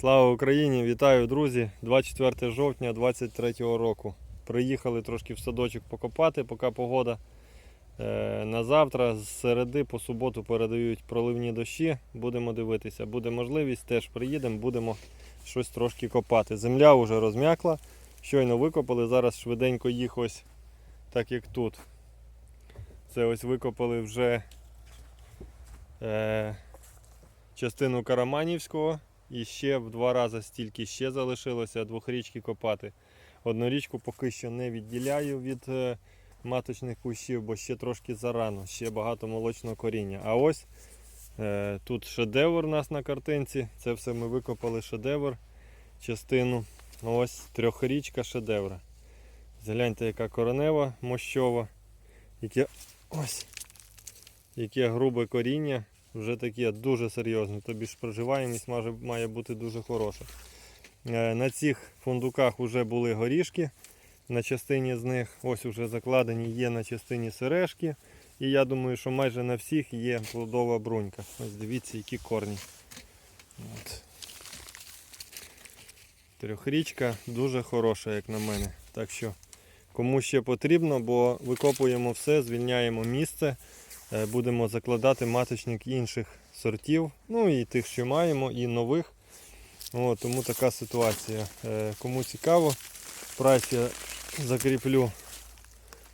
Слава Україні! Вітаю, друзі! 24 жовтня 23 року. Приїхали трошки в садочок покопати, поки погода. Е, На завтра з середи по суботу передають проливні дощі. Будемо дивитися. Буде можливість, теж приїдемо, будемо щось трошки копати. Земля вже розм'якла. Щойно викопали. Зараз швиденько їх ось так як тут. Це ось викопали вже е, частину Караманівського. І ще в два рази стільки ще залишилося двохрічки копати. Одну річку поки що не відділяю від е, маточних кущів, бо ще трошки зарано, ще багато молочного коріння. А ось е, тут шедевр у нас на картинці. Це все ми викопали шедевр, частину. Ось трьохрічка шедевра. Згляньте, яка коронева мощова, яке ось яке грубе коріння вже таке дуже серйозне. Тобі ж проживаємість має, бути дуже хороша. Е, На цих фундуках вже були горішки. На частині з них ось вже закладені є на частині сережки. І я думаю, що майже на всіх є плодова брунька. Ось дивіться, які корні. От. Трьохрічка дуже хороша, як на мене. Так що кому ще потрібно, бо викопуємо все, звільняємо місце. Е, Будемо закладати маточник інших сортів, ну і тих, що маємо, і нових. О, тому така ситуація. Е, Кому цікаво, прайс я закріплю.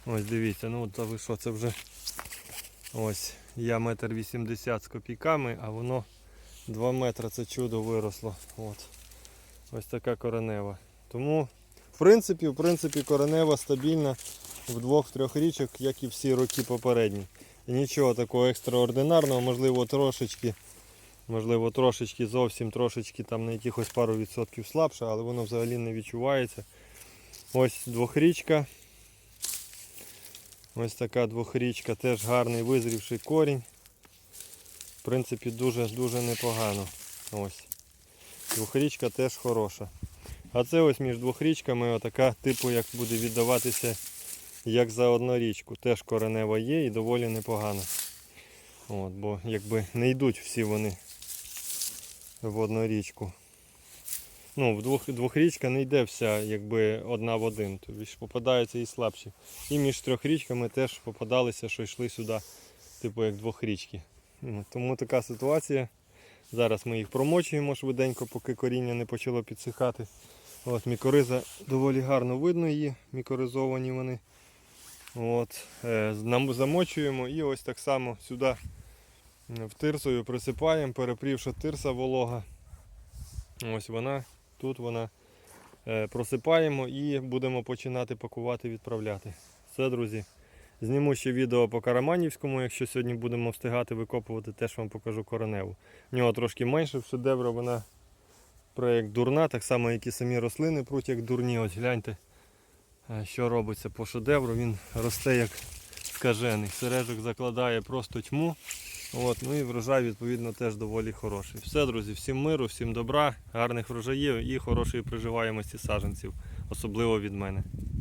Ось дивіться, ну та ви що, це вже ось я метр вісімдесят з копійками, а воно 2 метри це чудо виросло. От. Ось така коренева. Тому, в принципі, в принципі, коренева стабільна в двох-трьох річок, як і всі роки попередні. Нічого такого екстраординарного, можливо, трошечки, можливо, трошечки зовсім трошечки там на якихось пару відсотків слабше, але воно взагалі не відчувається. Ось двохрічка. Ось така двохрічка, теж гарний визрівший корінь. В принципі, дуже-дуже непогано. Ось. Двохрічка теж хороша. А це ось між двохрічками отака типу, як буде віддаватися як за однорічку. Теж коренева є і доволі непогано. От, бо якби не йдуть всі вони в однорічку. Ну, в двох, двохрічка не йде вся якби одна в один. Тобто ж попадаються і слабші. І між трьохрічками теж попадалися, що йшли сюди, типу як двохрічки. Ну, Тому така ситуація. Зараз ми їх промочуємо швиденько, поки коріння не почало підсихати. От, мікориза доволі гарно видно її, мікоризовані вони. От, е, замочуємо і ось так само сюди в тирсою присипаємо, перепрівши тирса волога. Ось вона, тут вона е, просипаємо і будемо починати пакувати, відправляти. Все, друзі. Зніму ще відео по Караманівському, якщо сьогодні будемо встигати викопувати, теж вам покажу короневу. В нього трошки менше в шедевра, вона проєкт дурна, так само як і самі рослини пруть як дурні. Ось гляньте, що робиться по шедевру, він росте як скажений. Сережок закладає просто тьму. От, ну і врожай відповідно теж доволі хороший. Все, друзі, всім миру, всім добра, гарних врожаїв і хорошої приживаємості саджанців, особливо від мене.